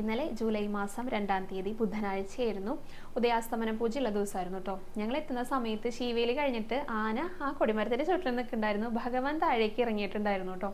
ഇന്നലെ ജൂലൈ മാസം രണ്ടാം തീയതി ബുധനാഴ്ചയായിരുന്നു. ഉദയാസ്തമന പൂജയുള്ള ദിവസമായിരുന്നു കേട്ടോ ഞങ്ങൾ എത്തുന്ന സമയത്ത് ശീവേലി കഴിഞ്ഞിട്ട് ആന ആ കൊടിമരത്തിന്റെ ചുറ്റിൽ നിൽക്കുന്നുണ്ടായിരുന്നു. ഭഗവാൻ താഴേക്ക് ഇറങ്ങിയിട്ടുണ്ടായിരുന്നു കേട്ടോ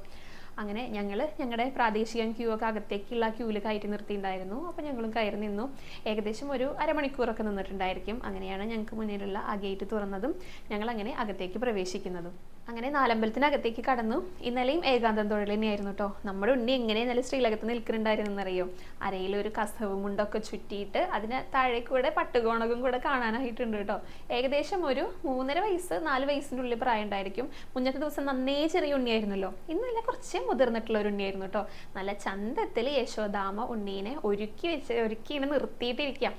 അങ്ങനെ ഞങ്ങൾ ഞങ്ങളുടെ പ്രാദേശിക ക്യൂ ഒക്കെ അകത്തേക്കുള്ള ക്യൂവിൽ കയറ്റി നിർത്തിയിട്ടുണ്ടായിരുന്നു. അപ്പോൾ ഞങ്ങളും കയറി നിന്നു. ഏകദേശം ഒരു അരമണിക്കൂറൊക്കെ നിന്നിട്ടുണ്ടായിരിക്കും. അങ്ങനെയാണ് ഞങ്ങൾക്ക് മുന്നിലുള്ള ആ ഗേറ്റ് തുറന്നതും ഞങ്ങൾ അങ്ങനെ അകത്തേക്ക് പ്രവേശിക്കുന്നതും. അങ്ങനെ നാലമ്പലത്തിനകത്തേക്ക് കടന്നു. ഇന്നലെയും ഏകാന്തം തൊഴിൽ തന്നെയായിരുന്നു കേട്ടോ നമ്മുടെ ഉണ്ണി എങ്ങനെ ഇന്നലെ ശ്രീലകത്ത് നിൽക്കുന്നുണ്ടായിരുന്നെന്നറിയോ? അരയിൽ ഒരു കസവും മുണ്ടൊക്കെ ചുറ്റിയിട്ട് അതിന് താഴെ കൂടെ പട്ടുകോണകം കൂടെ കാണാനായിട്ടുണ്ട് കേട്ടോ ഏകദേശം ഒരു മൂന്നര വയസ്സ് നാല് വയസ്സിന്റെ ഉള്ളിൽ പ്രായം ഉണ്ടായിരിക്കും മുന്നത്തെ ദിവസം നന്നേ ചെറിയ ഉണ്ണിയായിരുന്നല്ലോ. ഇന്നലെ കുറച്ച് മുതിർന്നിട്ടുള്ള ഒരു ഉണ്ണിയായിരുന്നു കേട്ടോ നല്ല ചന്തത്തിൽ യശോദാമ ഉണ്ണീനെ ഒരുക്കി വെച്ച് ഒരുക്കി ഇങ്ങനെ നിർത്തിയിട്ടിരിക്കുക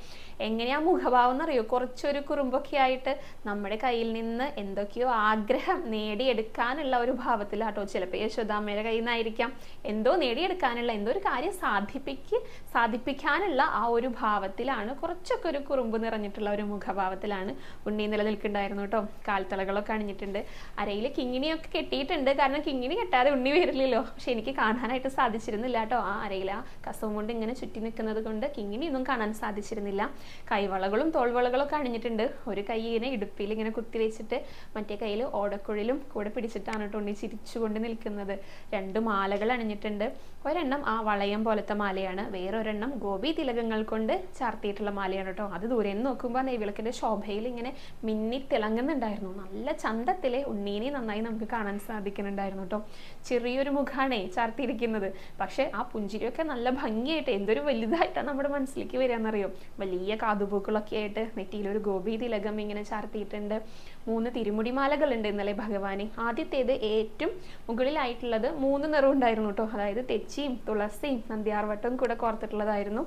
എങ്ങനെയാ മുഖഭാവം എന്നറിയോ? കുറച്ചൊരു കുറുമ്പൊക്കെ ആയിട്ട് നമ്മുടെ കയ്യിൽ നിന്ന് എന്തൊക്കെയോ ആഗ്രഹം നേടിയെടുക്കാനുള്ള ഒരു ഭാവത്തിലാട്ടോ. ചിലപ്പോൾ യശോദാമ്മയുടെ കയ്യിൽ നിന്നായിരിക്കാം എന്തോ നേടിയെടുക്കാനുള്ള എന്തോ ഒരു കാര്യം സാധിപ്പിക്ക് സാധിപ്പിക്കാനുള്ള ആ ഒരു ഭാവത്തിലാണ് കുറച്ചൊക്കെ ഒരു കുറുമ്പ് നിറഞ്ഞിട്ടുള്ള ഒരു മുഖഭാവത്തിലാണ് ഉണ്ണി നിലനിൽക്കുന്നുണ്ടായിരുന്നു കേട്ടോ. കാൽത്തളകളൊക്കെ അണിഞ്ഞിട്ടുണ്ട്. അരയിൽ കിങ്ങിണിയൊക്കെ കെട്ടിയിട്ടുണ്ട്. കാരണം കിങ്ങിണി കെട്ടാതെ ഉണ്ണി വരില്ലല്ലോ. പക്ഷെ എനിക്ക് കാണാനായിട്ട് സാധിച്ചിരുന്നില്ല കേട്ടോ. ആ അരയിൽ ആ കസവും കൊണ്ട് ഇങ്ങനെ ചുറ്റി നിൽക്കുന്നത് കൊണ്ട് കിങ്ങിണിയൊന്നും കാണാൻ സാധിച്ചിരുന്നില്ല. കൈവളകളും തോൾവളകളൊക്കെ അണിഞ്ഞിട്ടുണ്ട്. ഒരു കൈ ഇങ്ങനെ ഇടുപ്പിൽ ഇങ്ങനെ കുത്തി വെച്ചിട്ട് മറ്റേ കയ്യിൽ ഓടക്കുഴലും കൂടെ പിടിച്ചിട്ടാണ് ഉണ്ണി ചിരിച്ചുകൊണ്ട് നിൽക്കുന്നത്. രണ്ട് മാലകൾ അണിഞ്ഞിട്ടുണ്ട്. ഒരെണ്ണം ആ വളയം പോലത്തെ മാലയാണ്. വേറൊരെണ്ണം ഗോപി തിലകങ്ങൾ കൊണ്ട് ചാർത്തിയിട്ടുള്ള മാലയാണ് കേട്ടോ. അത് ദൂരെ നിന്ന് നോക്കുമ്പോൾ നെയ്വിളക്കിന്റെ ശോഭയിൽ ഇങ്ങനെ മിന്നി തിളങ്ങുന്നുണ്ടായിരുന്നു. നല്ല ചന്തത്തിലെ ഉണ്ണീനെ നന്നായി നമുക്ക് കാണാൻ സാധിക്കുന്നുണ്ടായിരുന്നു കേട്ടോ. ചെറിയൊരു മുഖാണേ ചാർത്തിയിരിക്കുന്നത്. പക്ഷെ ആ പുഞ്ചിരിയൊക്കെ നല്ല ഭംഗിയായിട്ട് എന്തൊരു വലുതായിട്ടാണ് നമ്മുടെ മനസ്സിലേക്ക് വരികയെന്നറിയോ? വലിയ കാതുപൂക്കളൊക്കെ ആയിട്ട് നെറ്റിയിൽ ഒരു ഗോപി തിലകം ഇങ്ങനെ ചാർത്തിയിട്ടുണ്ട്. മൂന്ന് തിരുമുടിമാലകളുണ്ട് ഇന്നലെ ഭഗവാനെ. ആദ്യത്തേത് ഏറ്റവും മുകളിലായിട്ടുള്ളത് മൂന്ന് നിറം ഉണ്ടായിരുന്നു കേട്ടോ. അതായത് തെച്ചിയും തുളസിയും നന്ദ്യാർവട്ടവും കൂടെ കോർത്തിട്ടുള്ളതായിരുന്നു.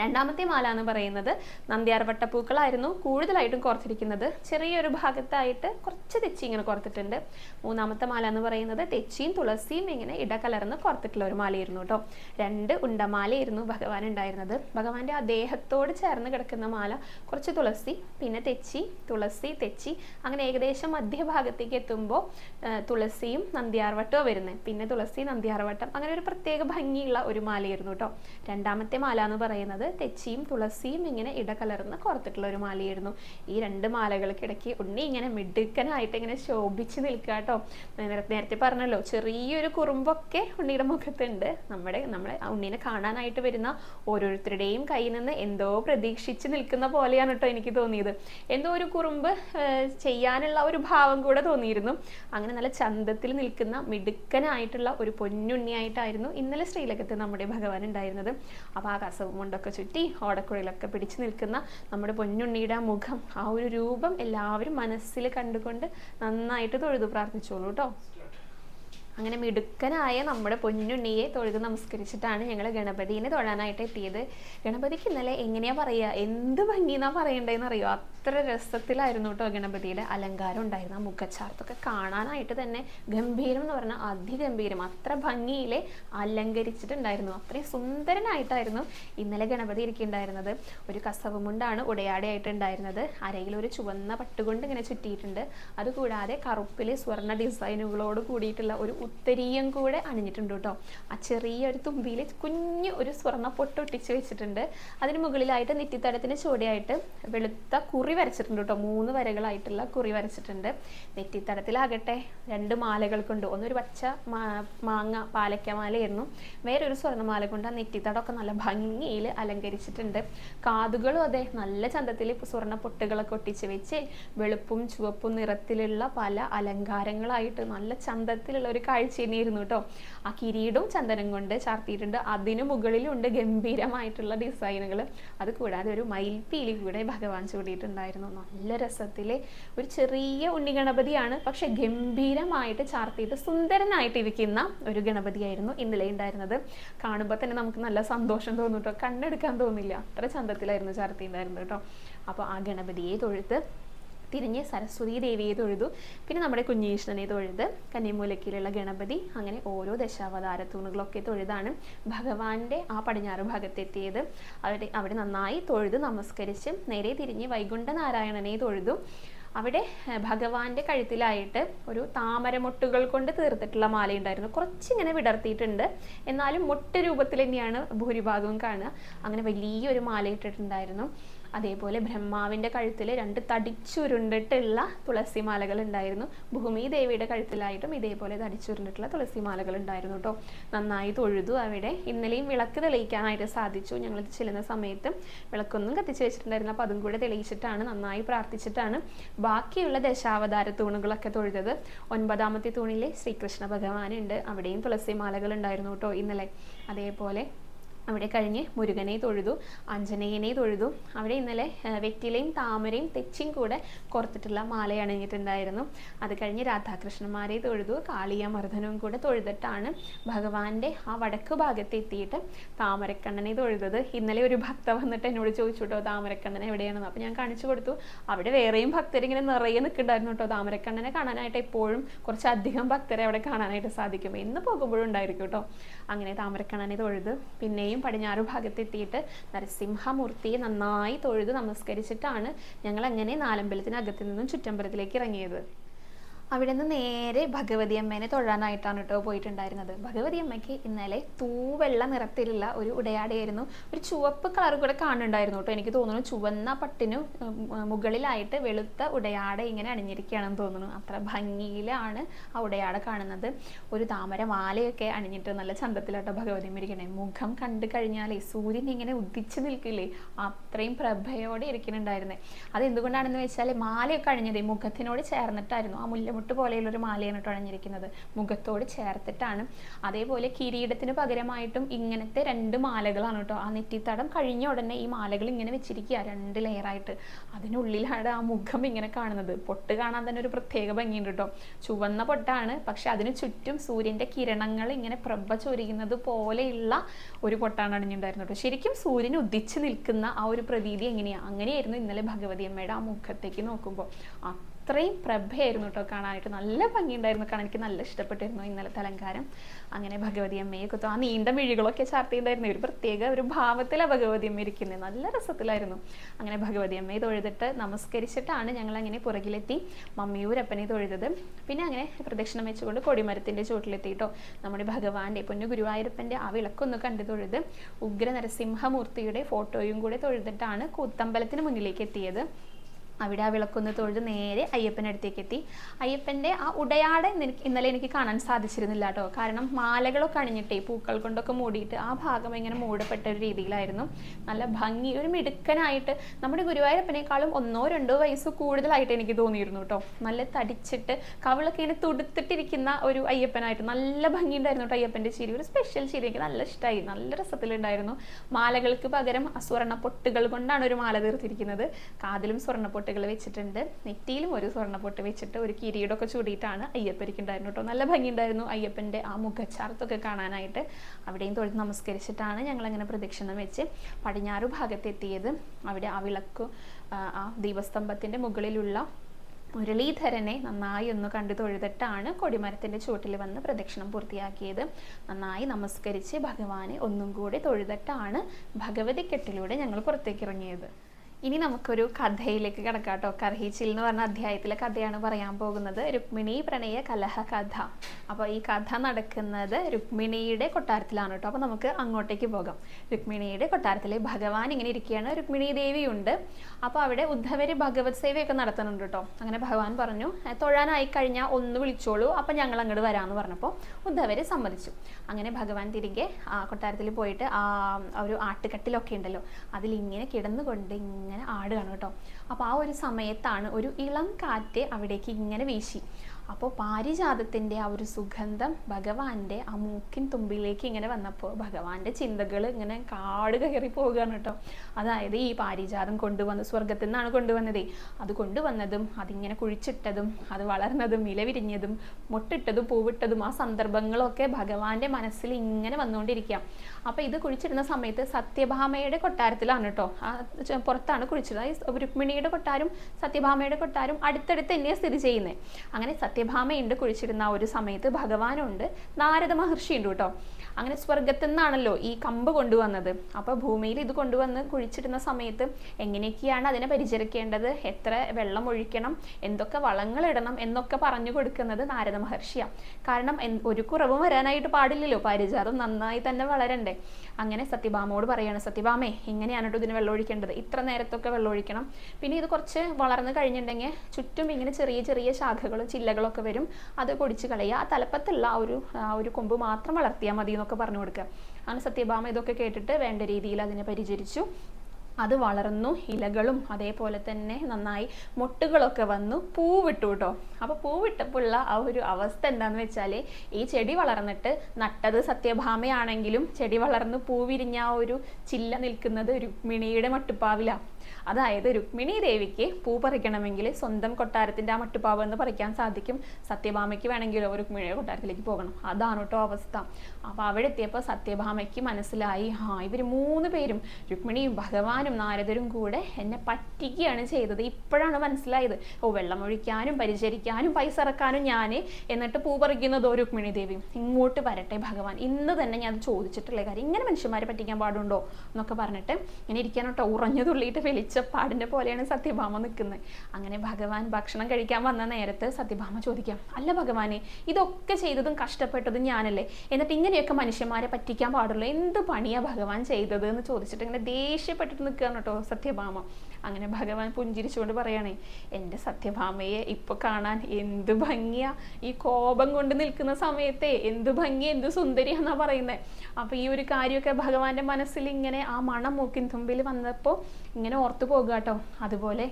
രണ്ടാമത്തെ മാല എന്ന് പറയുന്നത് നന്ദ്യാർ വട്ടപ്പൂക്കളായിരുന്നു കൂടുതലായിട്ടും കോർത്തിരിക്കുന്നത്. ചെറിയൊരു ഭാഗത്തായിട്ട് കുറച്ച് തെച്ചി ഇങ്ങനെ കോർത്തിട്ടുണ്ട്. മൂന്നാമത്തെ മാല എന്ന് പറയുന്നത് തെച്ചിയും തുളസിയും ഇങ്ങനെ ഇടകലർന്ന് കോർത്തിട്ടുള്ള ഒരു മാലയായിരുന്നു കേട്ടോ. രണ്ട് ഉണ്ടമാലയായിരുന്നു ഭഗവാൻ ഉണ്ടായിരുന്നത്. ഭഗവാന്റെ ആ ദേഹത്തോട് ചേർന്ന് കിടക്കുന്ന മാല കുറച്ച് തുളസി പിന്നെ തെച്ചി തുളസി തെച്ചി. അങ്ങനെ ഏകദേശം മധ്യഭാഗത്തേക്ക് എത്തുമ്പോൾ തുളസിയും നന്ദ്യാർവട്ടവും വരുന്നത് പിന്നെ തുളസി നന്ദ്യാർവട്ടം അങ്ങനെ ഒരു പ്രത്യേക ഭംഗിയുള്ള ഒരു മാലയായിരുന്നു കേട്ടോ. രണ്ടാമത്തെ മാല എന്ന് പറയുന്നത് തെച്ചിയും തുളസിയും ഇങ്ങനെ ഇടകലർന്ന് കോർത്തിട്ടുള്ള ഒരു മാലയായിരുന്നു. ഈ രണ്ട് മാലകൾക്കിടയ്ക്ക് ഉണ്ണി ഇങ്ങനെ മിടുക്കനായിട്ട് ഇങ്ങനെ ശോഭിച്ച് നിൽക്കുക കേട്ടോ. നേരത്തെ പറഞ്ഞല്ലോ ചെറിയൊരു കുറുമ്പൊക്കെ ഉണ്ണിയുടെ മുഖത്തുണ്ട്. നമ്മുടെ നമ്മളെ ഉണ്ണീനെ കാണാനായിട്ട് വരുന്ന ഓരോരുത്തരുടെയും കയ്യിൽ നിന്ന് എന്തോ പ്രതീക്ഷിച്ച് നിൽക്കുന്ന പോലെയാണ് കേട്ടോ എനിക്ക് തോന്നിയത്. എന്തോ ഒരു കുറുമ്പ് ചെയ്യാനുള്ള ഒരു ഭാവം കൂടെ തോന്നിയിരുന്നു. അങ്ങനെ നല്ല ചന്തത്തിൽ നിൽക്കുന്ന മിടുക്കനായിട്ടുള്ള ഒരു പൊന്നുണ്ണിയായിട്ടായിരുന്നു ഇന്നലെ ശ്രീലകത്ത് നമ്മുടെ ഭഗവാൻ ഉണ്ടായിരുന്നത്. അപ്പോൾ ആ കസവും ചുറ്റി ഓടക്കുഴലൊക്കെ പിടിച്ചു നിൽക്കുന്ന നമ്മുടെ പൊന്നുണ്ണിയുടെ ആ മുഖം ആ ഒരു രൂപം എല്ലാവരും മനസ്സിൽ കണ്ടുകൊണ്ട് നന്നായിട്ട് തൊഴുതു പ്രാർത്ഥിച്ചോളൂ കേട്ടോ. അങ്ങനെ മിടുക്കനായ നമ്മുടെ പൊന്നുണ്ണിയെ തൊഴുത് നമസ്കരിച്ചിട്ടാണ് ഞങ്ങൾ ഗണപതിനെ തൊഴാനായിട്ട് എത്തിയത്. ഗണപതിക്ക് ഇന്നലെ എങ്ങനെയാ പറയുക എന്ത് ഭംഗിന്നാ പറയണ്ടേന്ന് അറിയോ അത്ര രസത്തിലായിരുന്നു കേട്ടോ ഗണപതിയുടെ അലങ്കാരം ഉണ്ടായിരുന്ന മുഖച്ചാർത്തൊക്കെ കാണാനായിട്ട് തന്നെ ഗംഭീരം എന്ന് പറഞ്ഞാൽ അതിഗംഭീരം. അത്ര ഭംഗിയിൽ അലങ്കരിച്ചിട്ടുണ്ടായിരുന്നു. അത്രയും സുന്ദരനായിട്ടായിരുന്നു ഇന്നലെ ഗണപതി ഇരിക്കുന്നുണ്ടായിരുന്നത് ഒരു കസവുമുണ്ടാണ് ഉടയാടയായിട്ടുണ്ടായിരുന്നത്. അരയിൽ ഒരു ചുവന്ന പട്ടുകൊണ്ട് ഇങ്ങനെ ചുറ്റിയിട്ടുണ്ട്. അതുകൂടാതെ കറുപ്പിലെ സ്വർണ ഡിസൈനുകളോട് കൂടിയിട്ടുള്ള ഒരു ഉത്തരീയം കൂടെ അണിഞ്ഞിട്ടുണ്ട് കേട്ടോ. ആ ചെറിയ ഒരു തുമ്പിയിൽ കുഞ്ഞു ഒരു സ്വർണ പൊട്ട് ഒട്ടിച്ച് വെച്ചിട്ടുണ്ട്. അതിന് മുകളിലായിട്ട് നെറ്റിത്തടത്തിന് ചുവടെയായിട്ട് വെളുത്ത കുറി വരച്ചിട്ടുണ്ട് കേട്ടോ. മൂന്ന് വരകളായിട്ടുള്ള കുറി വരച്ചിട്ടുണ്ട്. നെറ്റിത്തടത്തിലാകട്ടെ രണ്ട് മാലകൾ കൊണ്ട്. ഒന്നൊരു പച്ച മാങ്ങ പാലക്ക മാലയായിരുന്നു വേറൊരു സ്വർണമാല കൊണ്ട് ആ നെറ്റിത്തടമൊക്കെ നല്ല ഭംഗിയിൽ അലങ്കരിച്ചിട്ടുണ്ട്. കാതുകളും അതെ നല്ല ചന്തത്തിൽ സ്വർണ പൊട്ടുകളൊക്കെ ഒട്ടിച്ച് വെച്ച് വെളുപ്പും ചുവപ്പും നിറത്തിലുള്ള പല അലങ്കാരങ്ങളായിട്ട് നല്ല ചന്തത്തിലുള്ള ഒരു കാഴ്ച തന്നെയായിരുന്നു കേട്ടോ. ആ കിരീടവും ചന്ദനം കൊണ്ട് ചാർത്തിയിട്ടുണ്ട്. അതിനു മുകളിലുണ്ട് ഗംഭീരമായിട്ടുള്ള ഡിസൈനുകൾ. അത് കൂടാതെ ഒരു മയിൽപ്പീലി കൂടെ ഭഗവാൻ ചൂടിയിട്ടുണ്ടായിരുന്നു. നല്ല രസത്തിലെ ഒരു ചെറിയ ഉണ്ണി ഗണപതിയാണ്. പക്ഷെ ഗംഭീരമായിട്ട് ചാർത്തിയിട്ട് സുന്ദരനായിട്ടിരിക്കുന്ന ഒരു ഗണപതിയായിരുന്നു ഇന്നലെ ഉണ്ടായിരുന്നത്. കാണുമ്പോൾ തന്നെ നമുക്ക് നല്ല സന്തോഷം തോന്നും കേട്ടോ. കണ്ണെടുക്കാൻ തോന്നില്ല. അത്ര ചന്തത്തിലായിരുന്നു ചാർത്തി ഉണ്ടായിരുന്നത് കേട്ടോ. അപ്പോൾ ആ ഗണപതിയെ തൊഴുത്ത് തിരിഞ്ഞ് സരസ്വതി ദേവിയെ തൊഴുതു. പിന്നെ നമ്മുടെ കുഞ്ഞീഷ്ണനെ തൊഴുത് കന്നിമൂലക്കിലുള്ള ഗണപതി അങ്ങനെ ഓരോ ദശാവതാര തൂണുകളൊക്കെ തൊഴുതാണ്. ഭഗവാന്റെ ആ പടിഞ്ഞാറ് ഭാഗത്തെത്തിയത്. അവിടെ അവിടെ നന്നായി തൊഴുത് നമസ്കരിച്ച് നേരെ തിരിഞ്ഞ് വൈകുണ്ഠ നാരായണനെ തൊഴുതു. അവിടെ ഭഗവാന്റെ കഴുത്തിലായിട്ട് ഒരു താമരമൊട്ടുകൾ കൊണ്ട് തീർത്തിട്ടുള്ള മാലയുണ്ടായിരുന്നു. കുറച്ചിങ്ങനെ വിടർത്തിയിട്ടുണ്ട്. എന്നാലും മൊട്ട് രൂപത്തിൽ തന്നെയാണ് ഭൂരിഭാഗവും കാണുക. അങ്ങനെ വലിയൊരു മാല ഇട്ടിട്ടുണ്ടായിരുന്നു. അതേപോലെ ബ്രഹ്മാവിന്റെ കഴുത്തിൽ രണ്ട് തടിച്ചുരുണ്ടിട്ടുള്ള തുളസിമാലകൾ ഉണ്ടായിരുന്നു. ഭൂമി ദേവിയുടെ കഴുത്തിലായിട്ടും ഇതേപോലെ തടിച്ചുരുണ്ടിട്ടുള്ള തുളസിമാലകൾ ഉണ്ടായിരുന്നു കേട്ടോ നന്നായി തൊഴുതു അവിടെ. ഇന്നലെയും വിളക്ക് തെളിയിക്കാനായിട്ട് സാധിച്ചു. ഞങ്ങൾ ചെല്ലുന്ന സമയത്ത് വിളക്കൊന്നും കത്തിച്ച് വെച്ചിട്ടുണ്ടായിരുന്നു അപ്പോൾ അതും കൂടെ തെളിയിച്ചിട്ടാണ് നന്നായി പ്രാർത്ഥിച്ചിട്ടാണ് ബാക്കിയുള്ള ദശാവതാര തൂണുകളൊക്കെ തൊഴുതത്. ഒൻപതാമത്തെ തൂണിലെ ശ്രീകൃഷ്ണ ഭഗവാനുണ്ട്. അവിടെയും തുളസിമാലകൾ ഉണ്ടായിരുന്നു കേട്ടോ ഇന്നലെ. അതേപോലെ അവിടെ കഴിഞ്ഞ് മുരുകനെ തൊഴുതു അഞ്ജനേയനെ തൊഴുതു. അവിടെ ഇന്നലെ വെറ്റിലയും താമരയും തെച്ചിയും കൂടെ കോർത്തിട്ടുള്ള മാല അണിഞ്ഞിട്ടുണ്ടായിരുന്നു അത് കഴിഞ്ഞ് രാധാകൃഷ്ണന്മാരെ തൊഴുതു കാളിയ മർദ്ദനവും കൂടെ തൊഴുതിട്ടാണ് ഭഗവാന്റെ ആ വടക്ക് ഭാഗത്ത് എത്തിയിട്ട് താമരക്കണ്ണനെ തൊഴുതത്. ഇന്നലെ ഒരു ഭക്ത വന്നിട്ട് എന്നോട് ചോദിച്ചു കേട്ടോ താമരക്കണ്ണൻ എവിടെയാണെന്ന്? അപ്പോൾ ഞാൻ കാണിച്ചു കൊടുത്തു. അവിടെ വേറെയും ഭക്തരിങ്ങനെ നിറയെ നിൽക്കുന്നുണ്ടായിരുന്നു കേട്ടോ താമരക്കണ്ണനെ കാണാനായിട്ട് എപ്പോഴും കുറച്ചധികം ഭക്തരെ അവിടെ കാണാനായിട്ട് സാധിക്കും. എന്ന് പോകുമ്പോഴും ഉണ്ടായിരിക്കും കേട്ടോ അങ്ങനെ താമരക്കണ്ണനെ തൊഴുത്. പിന്നെയും പടിഞ്ഞാറ് ഭാഗത്തെത്തിയിട്ട് നരസിംഹമൂർത്തിയെ നന്നായി തൊഴുത് നമസ്കരിച്ചിട്ടാണ് ഞങ്ങൾ അങ്ങനെ നാലമ്പലത്തിനകത്ത് നിന്നും ചുറ്റമ്പലത്തിലേക്ക് ഇറങ്ങിയത്. അവിടെ നിന്ന് നേരെ ഭഗവതി അമ്മേനെ തൊഴാനായിട്ടാണ് കേട്ടോ പോയിട്ടുണ്ടായിരുന്നത്. ഭഗവതി അമ്മയ്ക്ക് ഇന്നലെ തൂവെള്ള നിറത്തിലുള്ള ഒരു ഉടയാടയായിരുന്നു. ഒരു ചുവപ്പ് കളർ കൂടെ കാണുന്നുണ്ടായിരുന്നു കേട്ടോ. എനിക്ക് തോന്നുന്നു ചുവന്ന പട്ടിനു മുകളിലായിട്ട് വെളുത്ത ഉടയാട ഇങ്ങനെ അണിഞ്ഞിരിക്കുകയാണെന്ന് തോന്നുന്നു. അത്ര ഭംഗിയിലാണ് ആ ഉടയാട കാണുന്നത്. ഒരു താമര മാലയൊക്കെ അണിഞ്ഞിട്ട് നല്ല ചന്തത്തിലോട്ടോ ഭഗവതി അമ്മ ഇരിക്കണേ. മുഖം കണ്ടു കഴിഞ്ഞാലേ സൂര്യൻ ഇങ്ങനെ ഉദിച്ചു നിൽക്കില്ലേ? അത്രയും പ്രഭയോടെ ഇരിക്കുന്നുണ്ടായിരുന്നേ. അത് എന്തുകൊണ്ടാണെന്ന് വെച്ചാൽ മാലയൊക്കെ അണിഞ്ഞത് മുഖത്തിനോട് ചേർന്നിട്ടായിരുന്നു. ആ മുല്ലമുട്ട് പോലെയുള്ള ഒരു മാലയാണ് അണിഞ്ഞിരിക്കുന്നത്. മുഖത്തോട് ചേർത്തിട്ടാണ്. അതേപോലെ കിരീടത്തിന് പകരമായിട്ടും ഇങ്ങനത്തെ രണ്ട് മാലകളാണ് കേട്ടോ. ആ നെറ്റിത്തടം കഴിഞ്ഞ ഉടനെ ഈ മാലകൾ ഇങ്ങനെ വെച്ചിരിക്കുക രണ്ട് ലെയറായിട്ട് അതിനുള്ളിലാണ് ആ മുഖം ഇങ്ങനെ കാണുന്നത്. പൊട്ട് കാണാൻ തന്നെ ഒരു പ്രത്യേക ഭംഗിയുണ്ട് കേട്ടോ. ചുവന്ന പൊട്ടാണ്. പക്ഷെ അതിന് ചുറ്റും സൂര്യന്റെ കിരണങ്ങൾ ഇങ്ങനെ പ്രഭ ചൊരിയുന്നത് പോലെയുള്ള ഒരു പൊട്ടാണ് അണിഞ്ഞിട്ടുണ്ടായിരുന്നത് കേട്ടോ. ശരിക്കും സൂര്യൻ ഉദിച്ച് നിൽക്കുന്ന ആ ഒരു പ്രതീതി എങ്ങനെയാണ് അങ്ങനെയായിരുന്നു ഇന്നലെ ഭഗവതി അമ്മയുടെ ആ മുഖത്തേക്ക് നോക്കുമ്പോൾ അത്രയും പ്രഭയായിരുന്നു കേട്ടോ കാണാനായിട്ട്. നല്ല ഭംഗിയുണ്ടായിരുന്നു കാണാൻ. എനിക്ക് നല്ല ഇഷ്ടപ്പെട്ടിരുന്നു ഇന്നലത്തെ അലങ്കാരം. അങ്ങനെ ഭഗവതി അമ്മയെ കുത്തു. ആ നീണ്ട മിഴികളൊക്കെ ചാർത്തിയിട്ടുണ്ടായിരുന്നു ഒരു പ്രത്യേക ഒരു ഭാവത്തിലാണ് ഭഗവതി അമ്മ ഇരിക്കുന്നത് നല്ല രസത്തിലായിരുന്നു. അങ്ങനെ ഭഗവതി അമ്മയെ തൊഴുതിട്ട് നമസ്കരിച്ചിട്ടാണ് ഞങ്ങൾ അങ്ങനെ പുറകിലെത്തി മമ്മിയൂരപ്പനെ തൊഴുതത്. പിന്നെ അങ്ങനെ പ്രദക്ഷിണം വെച്ചുകൊണ്ട് കൊടിമരത്തിന്റെ ചുവട്ടിലെത്തിയിട്ടോ. നമ്മുടെ ഭഗവാന്റെ പൊന്നു ഗുരുവായൂരപ്പന്റെ ആ വിളക്കൊന്ന് കണ്ടു തൊഴുത് ഉഗ്ര നരസിംഹമൂർത്തിയുടെ ഫോട്ടോയും കൂടെ തൊഴുതിട്ടാണ് കൂത്തമ്പലത്തിന് മുന്നിലേക്ക് എത്തിയത്. അവിടെ ആ വിളക്കൊന്ന് തൊഴുത് നേരെ അയ്യപ്പന്റെ അടുത്തേക്ക് എത്തി. അയ്യപ്പന്റെ ആ ഉടയാട ഇന്നലെ എനിക്ക് കാണാൻ സാധിച്ചിരുന്നില്ല കേട്ടോ. കാരണം മാലകളൊക്കെ അണിഞ്ഞിട്ടേ പൂക്കൾ കൊണ്ടൊക്കെ മൂടിയിട്ട് ആ ഭാഗം ഇങ്ങനെ മൂടപ്പെട്ട ഒരു രീതിയിലായിരുന്നു. നല്ല ഭംഗി ഒരു മിടുക്കനായിട്ട് നമ്മുടെ ഗുരുവായൂരപ്പനേക്കാളും ഒന്നോ രണ്ടോ വയസ്സ് കൂടുതലായിട്ട് എനിക്ക് തോന്നിയിരുന്നു കേട്ടോ. നല്ല തടിച്ചിട്ട് കവിളൊക്കെ ഇങ്ങനെ തുടുത്തിട്ടിരിക്കുന്ന ഒരു അയ്യപ്പനായിട്ട് നല്ല ഭംഗിയുണ്ടായിരുന്നു കേട്ടോ അയ്യപ്പന്റെ ചിരി ഒരു സ്പെഷ്യൽ ചിരി എനിക്ക് നല്ല ഇഷ്ടമായി നല്ല രസത്തിലുണ്ടായിരുന്നു. മാലകൾക്ക് പകരം ആ സ്വർണ പൊട്ടുകൾ കൊണ്ടാണ് ഒരു മാല തീർത്തിരിക്കുന്നത്. കാതിലും സ്വർണ വെച്ചിട്ടുണ്ട്. നെറ്റിയിലും ഒരു സ്വർണ പൊട്ട് വെച്ചിട്ട് ഒരു കിരീടമൊക്കെ ചൂടിയിട്ടാണ് അയ്യപ്പരിക്കുണ്ടായിരുന്നു കേട്ടോ. നല്ല ഭംഗിയുണ്ടായിരുന്നു അയ്യപ്പന്റെ ആ മുഖച്ചാർത്തൊക്കെ കാണാനായിട്ട്. അവിടെയും തൊഴുത് നമസ്കരിച്ചിട്ടാണ് ഞങ്ങൾ അങ്ങനെ പ്രദക്ഷിണം വെച്ച് പടിഞ്ഞാറ് ഭാഗത്തെത്തിയത്. അവിടെ ആ വിളക്ക് ആ, ദീപസ്തംഭത്തിന്റെ മുകളിലുള്ള മുരളീധരനെ നന്നായി ഒന്ന് കണ്ടു തൊഴുതിട്ടാണ് കൊടിമരത്തിന്റെ ചുവട്ടിൽ വന്ന് പ്രദക്ഷിണം പൂർത്തിയാക്കിയത്. നന്നായി നമസ്കരിച്ച് ഭഗവാനെ ഒന്നും കൂടി തൊഴുതിട്ടാണ് ഭഗവതിക്കെട്ടിലൂടെ ഞങ്ങൾ പുറത്തേക്ക് ഇറങ്ങിയത്. ഇനി നമുക്കൊരു കഥയിലേക്ക് കിടക്കാം കേട്ടോ. എന്ന് പറഞ്ഞ അധ്യായത്തിലെ കഥയാണ് പറയാൻ പോകുന്നത്. രുക്മിണി പ്രണയ കലഹ കഥ. അപ്പോൾ ഈ കഥ നടക്കുന്നത് രുക്മിണിയുടെ കൊട്ടാരത്തിലാണ് കേട്ടോ. അപ്പോൾ നമുക്ക് അങ്ങോട്ടേക്ക് പോകാം. രുക്മിണിയുടെ കൊട്ടാരത്തിലെ ഭഗവാൻ ഇങ്ങനെ ഇരിക്കുകയാണ്. രുക്മിണി ദേവിയുണ്ട്. അപ്പോൾ അവിടെ ഉദ്ധവര് ഭഗവത് സേവയൊക്കെ നടത്തുന്നുണ്ട് കേട്ടോ. അങ്ങനെ ഭഗവാൻ പറഞ്ഞു "ഏ, തൊഴാനായി കഴിഞ്ഞാൽ ഒന്ന് വിളിച്ചോളൂ. അപ്പം ഞങ്ങൾ അങ്ങോട്ട് വരാമെന്ന് പറഞ്ഞപ്പോൾ ഉദ്ധവര് സമ്മതിച്ചു. അങ്ങനെ ഭഗവാൻ തിരികെ ആ കൊട്ടാരത്തിൽ പോയിട്ട് ആ ഒരു ആട്ടുകട്ടിലൊക്കെ ഉണ്ടല്ലോ. അതിലിങ്ങനെ കിടന്നുകൊണ്ട് ഇങ്ങനെ ആടുകയാണ് കേട്ടോ. അപ്പോൾ ആ ഒരു സമയത്താണ് ഒരു ഇളം കാറ്റ് അവിടേക്ക് ഇങ്ങനെ വീശി. അപ്പോൾ പാരിജാതത്തിന്റെ ആ ഒരു സുഗന്ധം ഭഗവാന്റെ ആ മൂക്കിൻ തുമ്പിലേക്ക് ഇങ്ങനെ വന്നപ്പോൾ ഭഗവാന്റെ ചിന്തകൾ ഇങ്ങനെ കാട് കയറി പോവുകയാണ് കേട്ടോ. അതായത് ഈ പാരിജാതം കൊണ്ടുവന്ന് സ്വർഗത്തിൽ നിന്നാണ് കൊണ്ടുവന്നതേ. അത് കൊണ്ടുവന്നതും അതിങ്ങനെ കുഴിച്ചിട്ടതും അത് വളർന്നതും ഇലവിരിഞ്ഞതും മുട്ടിട്ടതും പൂവിട്ടതും ആ സന്ദർഭങ്ങളൊക്കെ ഭഗവാന്റെ മനസ്സിൽ ഇങ്ങനെ വന്നുകൊണ്ടിരിക്കുക. അപ്പോൾ ഇത് കുഴിച്ചിടുന്ന സമയത്ത് സത്യഭാമയുടെ കൊട്ടാരത്തിലാണ് കേട്ടോ. ആ പുറത്താണ് കുഴിച്ചത്. രുക്മിണിയുടെ കൊട്ടാരം സത്യഭാമയുടെ കൊട്ടാരം അടുത്തടുത്ത് തന്നെയാണ് സ്ഥിതി ചെയ്യുന്നത്. അങ്ങനെ സത്യഭാമയുണ്ട് കുഴിച്ചിരുന്ന ഒരു സമയത്ത് ഭഗവാനുണ്ട്. നാരദ മഹർഷിയുണ്ട് കേട്ടോ. അങ്ങനെ സ്വർഗത്തിൽ നിന്നാണല്ലോ ഈ കമ്പ് കൊണ്ടുവന്നത്. അപ്പോൾ ഭൂമിയിൽ ഇത് കൊണ്ടുവന്ന് കുഴിച്ചിടുന്ന സമയത്ത് എങ്ങനെയൊക്കെയാണ് അതിനെ പരിചരിക്കേണ്ടത്? എത്ര വെള്ളം ഒഴിക്കണം? എന്തൊക്കെ വളങ്ങൾ ഇടണം? എന്നൊക്കെ പറഞ്ഞു കൊടുക്കുന്നത് നാരദ മഹർഷിയാണ് കാരണം ഒരു കുറവും വരാനായിട്ട് പാടില്ലല്ലോ. പാരിജാതം നന്നായി തന്നെ വളരണ്ടേ. അങ്ങനെ സത്യഭാമയോട് പറയാണ് സത്യഭാമേ ഇങ്ങനെയാണ് ഇതിന് വെള്ളം ഒഴിക്കേണ്ടത്? ഇത്ര നേരത്തൊക്കെ വെള്ളം ഒഴിക്കണം. പിന്നെ ഇത് കുറച്ച് വളർന്നു കഴിഞ്ഞിട്ടുണ്ടെങ്കിൽ ചുറ്റും ഇങ്ങനെ ചെറിയ ചെറിയ ശാഖകളും ചില്ലകളൊക്കെ വരും. അത് പൊടിച്ച് കളയുക. ആ തലപ്പത്തുള്ള ആ ഒരു ആ ഒരു കൊമ്പ് മാത്രം വളർത്തിയാൽ മതി എന്നൊക്കെ പറഞ്ഞു കൊടുക്കുക. അങ്ങനെ സത്യഭാമ ഇതൊക്കെ കേട്ടിട്ട് വേണ്ട രീതിയിൽ അതിനെ പരിചരിച്ചു. അത് വളർന്നു ഇലകളും അതേപോലെ തന്നെ നന്നായി മുട്ടുകളൊക്കെ വന്നു പൂവിട്ടു കേട്ടോ അപ്പോൾ പൂവിട്ടപ്പോഴുള്ള ആ ഒരു അവസ്ഥ എന്താന്ന് വെച്ചാൽ ഈ ചെടി വളർന്നിട്ട് നട്ടത് സത്യഭാമയാണെങ്കിലും ചെടി വളർന്നു പൂവിരിഞ്ഞ ആ ഒരു ചില്ല നിൽക്കുന്നത് ഒരു മിണിയുടെ മട്ടുപ്പാവിലാണ് അതായത് രുക്മിണി ദേവിക്ക് പൂ പറിക്കണമെങ്കിൽ സ്വന്തം കൊട്ടാരത്തിന്റെ ആ മട്ടുപാവ് എന്ന് പറിക്കാൻ സാധിക്കും. സത്യഭാമയ്ക്ക് വേണമെങ്കിലോ രുക്മിണിയുടെ കൊട്ടാരത്തിലേക്ക് പോകണം. അതാണ് കേട്ടോ അവസ്ഥ. അപ്പോൾ അവിടെ എത്തിയപ്പോൾ സത്യഭാമയ്ക്ക് മനസ്സിലായി ആ ഇവർ മൂന്ന് പേരും രുക്മിണിയും ഭഗവാനും നാരദരും കൂടെ എന്നെ പറ്റിക്കുകയാണ് ചെയ്തത്. ഇപ്പോഴാണ് മനസ്സിലായത്. ഓ വെള്ളമൊഴിക്കാനും പരിചരിക്കാനും പൈസ ഇറക്കാനും ഞാൻ എന്നിട്ട് പൂ പറിക്കുന്നതോ രുക്മിണി ദേവി. ഇങ്ങോട്ട് വരട്ടെ ഭഗവാൻ. ഇന്ന് തന്നെ ഞാൻ ചോദിച്ചിട്ടുള്ള കാര്യം. ഇങ്ങനെ മനുഷ്യന്മാരെ പറ്റിക്കാൻ പാടുണ്ടോ എന്നൊക്കെ പറഞ്ഞിട്ട് ഇങ്ങനെ ഇരിക്കാനോട്ടോ ഉറഞ്ഞു തുള്ളിയിട്ട് വെളിച്ചപ്പാടിന്റെ പോലെയാണ് സത്യഭാമ നിൽക്കുന്നത്. അങ്ങനെ ഭഗവാൻ ഭക്ഷണം കഴിക്കാൻ വന്ന നേരത്ത് സത്യഭാമ ചോദിക്കാം അല്ല ഭഗവാനെ ഇതൊക്കെ ചെയ്തതും കഷ്ടപ്പെട്ടതും ഞാനല്ലേ? എന്നിട്ട് ഇങ്ങനെയൊക്കെ മനുഷ്യന്മാരെ പറ്റിക്കാൻ പാടുള്ളൂ. എന്ത് പണിയാ ഭഗവാൻ ചെയ്തത്? എന്ന് ചോദിച്ചിട്ട് ഇങ്ങനെ ദേഷ്യപ്പെട്ടിട്ട് നിൽക്കുകയാണ് കേട്ടോ സത്യഭാമ. അങ്ങനെ ഭഗവാൻ പുഞ്ചിരിച്ചുകൊണ്ട് പറയണേ എന്റെ സത്യഭാമയെ ഇപ്പൊ കാണാൻ എന്ത് ഭംഗിയാ? ഈ കോപം കൊണ്ട് നിൽക്കുന്ന സമയത്തെ എന്ത് ഭംഗി എന്ത് സുന്ദരിയാന്നാ പറയുന്നത് അപ്പൊ ഈ ഒരു കാര്യമൊക്കെ ഭഗവാന്റെ മനസ്സിൽ ഇങ്ങനെ ആ മണം മൂക്കിൻ തുമ്പിൽ വന്നപ്പോൾ ഇങ്ങനെ ഓർത്തു പോകുക കേട്ടോ. അതുപോലെ